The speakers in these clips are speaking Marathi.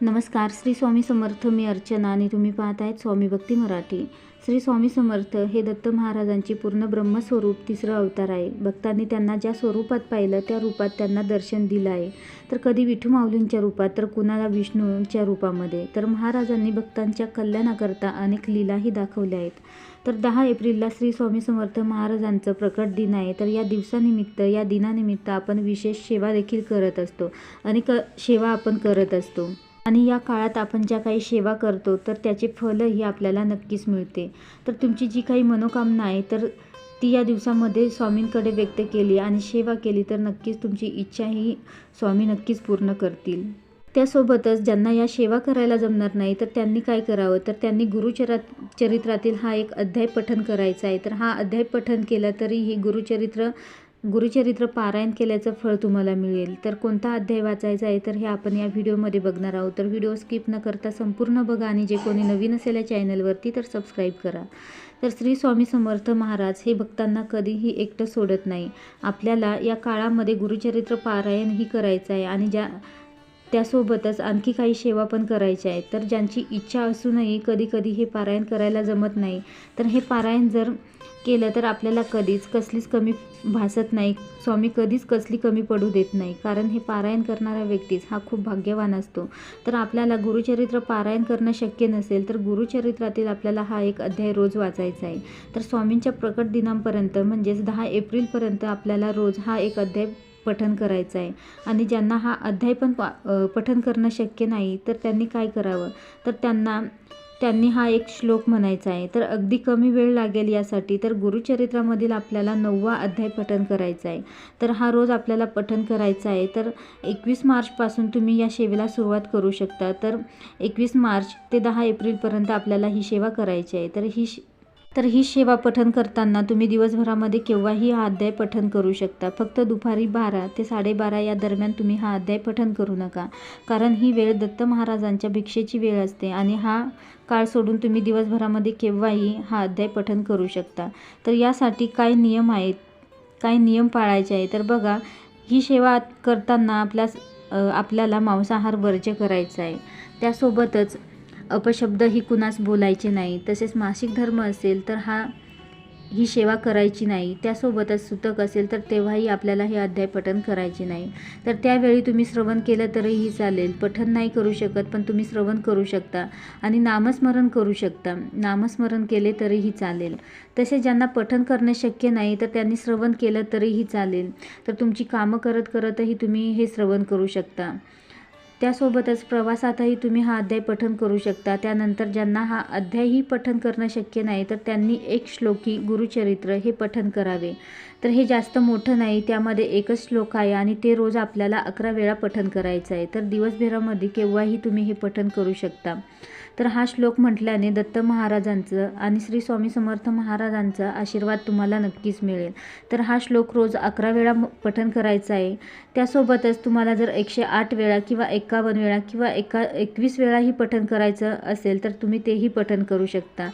नमस्कार श्री स्वामी समर्थ मी अर्चना आणि तुम्ही पाहत आहेत स्वामी भक्ती मराठी. श्री स्वामी समर्थ हे दत्त महाराजांचे पूर्ण ब्रह्मस्वरूप तिसरं अवतार आहे. भक्तांनी त्यांना ज्या स्वरूपात पाहिलं त्या रूपात त्यांना दर्शन दिलं आहे. तर कधी विठू माऊलींच्या रूपात तर कुणाला विष्णूंच्या रूपामध्ये? तर महाराजांनी भक्तांच्या कल्याणाकरता अनेक लीलाही दाखवल्या आहेत. तर दहा एप्रिलला श्री स्वामी समर्थ महाराजांचं प्रकट दिन आहे. तर या दिवसानिमित्त या दिनानिमित्त आपण विशेष सेवा देखील करत असतो. अनेक सेवा आपण करत असतो. आणि या काळात आपण ज्या काही सेवा करतो तर त्याचे फलही आपल्याला नक्कीच मिळते. तर तुमची जी काही मनोकामना आहे तर ती या दिवसामध्ये स्वामींकडे व्यक्त केली आणि सेवा केली तर नक्कीच तुमची इच्छा ही स्वामी नक्कीच पूर्ण करतील. त्यासोबतच ज्यांना या सेवा करायला जमणार नाही तर त्यांनी काय करावं? तर त्यांनी गुरुचरा चरित्रातील हा एक अध्याय पठन करायचा आहे. तर हा अध्याय पठन केला तरी ही गुरुचरित्र गुरुचरित्र पारायण केल्याचं फळ तुम्हाला मिळेल. तर कोणता अध्याय वाचायचा आहे? तर हे आपण या व्हिडिओमध्ये बघणार आहोत. तर व्हिडिओ स्किप न करता संपूर्ण बघा आणि जे कोणी नवीन असेल या चॅनलवरती तर सबस्क्राईब करा. तर श्री स्वामी समर्थ महाराज हे भक्तांना कधीही एकटं सोडत नाही. आपल्याला या काळामध्ये गुरुचरित्र पारायणही करायचं आहे आणि ज्या त्यासोबतच आणखी काही सेवा पण करायच्या आहेत. तर ज्यांची इच्छा असूनही कधी कधी हे पारायण करायला जमत नाही. तर हे पारायण जर केलं तर आपल्याला कधीच कसलीच कमी भासत नाही. स्वामी कधीच कसली कमी पडू देत नाही. कारण हे पारायण करणारा व्यक्तीच हा खूप भाग्यवान असतो. तर आपल्याला गुरुचरित्र पारायण करणं शक्य नसेल तर गुरुचरित्रातील आपल्याला हा एक अध्याय रोज वाचायचा आहे. तर स्वामींच्या प्रकट दिनांपर्यंत म्हणजेच दहा एप्रिलपर्यंत आपल्याला रोज हा एक अध्याय पठन करायचं आहे. आणि ज्यांना हा अध्याय पण पा पठन करणं शक्य नाही तर त्यांनी काय करावं? तर त्यांना त्यांनी हा एक श्लोक म्हणायचा आहे. तर अगदी कमी वेळ लागेल यासाठी तर गुरुचरित्रामधील आपल्याला नववा अध्याय पठन करायचा आहे. तर हा रोज आपल्याला पठन करायचा आहे. तर एकवीस मार्चपासून तुम्ही या सेवेला सुरुवात करू शकता. तर एकवीस मार्च ते दहा एप्रिलपर्यंत आपल्याला ही सेवा करायची आहे. तर ही तर ही सेवा पठन करताना तुम्ही दिवसभरामध्ये केव्हाही हा अध्याय पठन करू शकता. फक्त दुपारी बारा ते साडेबारा या दरम्यान तुम्ही हा अध्याय पठन करू नका. कारण ही वेळ दत्त महाराजांच्या भिक्षेची वेळ असते आणि हा काळ सोडून तुम्ही दिवसभरामध्ये केव्हाही हा अध्याय पठन करू शकता. तर यासाठी काय नियम आहेत? काय नियम पाळायचे आहे तर बघा ही सेवा करताना आपल्या आपल्याला मांसाहार वर्ज्य करायचा आहे. त्यासोबतच अपशब्द ही कुणास बोलायचे नाही. तसेच मासिक धर्म असेल तर हा ही सेवा करायची नाही. त्यासोबतच सुतक असेल तर तेव्हाही आपल्याला हे अध्याय पठन करायचे नाही. तर त्यावेळी तुम्ही श्रवण केलं तरीही चालेल. पठन नाही करू शकत पण तुम्ही श्रवण करू शकता आणि नामस्मरण करू शकता. नामस्मरण केले तरीही चालेल. तसे ज्यांना पठन करणं शक्य नाही तर त्यांनी श्रवण केलं तरीही चालेल. तर तुमची कामं करत करतही तुम्ही हे श्रवण करू शकता. त्यासोबतच प्रवासातही तुम्ही हा अध्याय पठन करू शकता. त्यानंतर ज्यांना हा अध्यायही पठन करणं शक्य नाही तर त्यांनी एक श्लोकी गुरुचरित्र हे पठन करावे. तर हे जास्त मोठं नाही त्यामध्ये एकच श्लोक आहे आणि ते रोज आपल्याला अकरा वेळा पठन करायचं आहे. तर दिवसभरामध्ये केव्हाही तुम्ही हे पठन करू शकता. तर हा श्लोक म्हटल्याने दत्त महाराजांचं आणि श्री स्वामी समर्थ महाराजांचा आशीर्वाद तुम्हाला नक्कीच मिळेल. तर हा श्लोक रोज अकरा वेळा पठन करायचा आहे. त्यासोबतच तुम्हाला जर एकशे आठ वेळा किंवा एक एकावन्न वेळा किंवा एका एकवीस वेळाही पठन करायचं असेल तर तुम्ही तेही पठन करू शकता.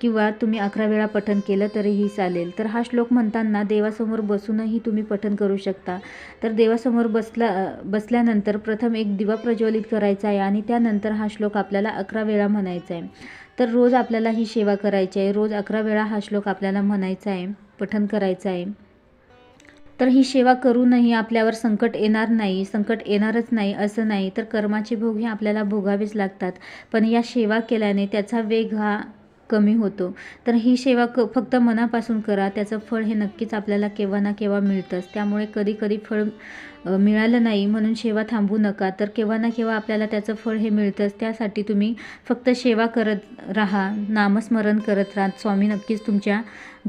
किंवा तुम्ही अकरा वेळा पठन केलं तरीही चालेल. तर हा श्लोक म्हणताना देवासमोर बसूनही तुम्ही पठन करू शकता. तर देवासमोर बसला बसल्यानंतर प्रथम एक दिवा प्रज्वलित करायचा आहे आणि त्यानंतर हा श्लोक आपल्याला अकरा वेळा म्हणायचा आहे. तर रोज आपल्याला ही सेवा करायची आहे. रोज अकरा वेळा हा श्लोक आपल्याला म्हणायचा आहे पठन करायचं आहे. तर ही सेवा करूनही आपल्यावर संकट येणार नाही संकट येणारच नाही असं नाही. तर कर्माचे भोग हे आपल्याला भोगावेच लागतात. पण या सेवा केल्याने त्याचा वेग हा कमी होतो. तर ही सेवा क फक्त मनापासून करा. त्याचं फळ हे नक्कीच आपल्याला केव्हा ना केव्हा मिळतंच. त्यामुळे कधी कधी फळ मिळालं नाही म्हणून सेवा थांबू नका. तर केव्हा ना केव्हा आपल्याला त्याचं फळ हे मिळतंच. त्यासाठी तुम्ही फक्त सेवा करत राहा. नामस्मरण करत राहा. स्वामी नक्कीच तुमच्या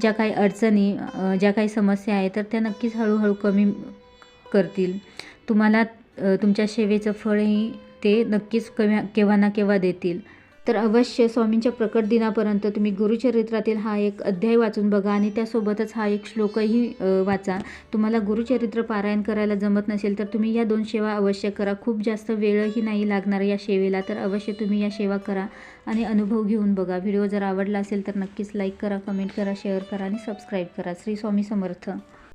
ज्या काही अडचणी ज्या काही समस्या आहेत तर त्या नक्कीच हळूहळू कमी करतील. तुम्हाला तुमच्या सेवेचं फळही ते नक्कीच कव्या केव्हा ना केव्हा देतील. तर अवश्य स्वामींच्या प्रकट दिनापर्यंत तुम्ही गुरुचरित्रातील हा एक अध्याय वाचून बघा आणि त्यासोबतच हा एक श्लोकही वाचा. तुम्हाला गुरुचरित्र पारायण करायला जमत नसेल तर तुम्ही या दोन सेवा अवश्य करा. खूप जास्त वेळही नाही लागणार या सेवेला तर अवश्य तुम्ही या सेवा करा आणि अनुभव घेऊन बघा. व्हिडिओ जर आवडला असेल तर नक्कीच लाईक करा कमेंट करा शेअर करा आणि सबस्क्राईब करा. श्री स्वामी समर्थ.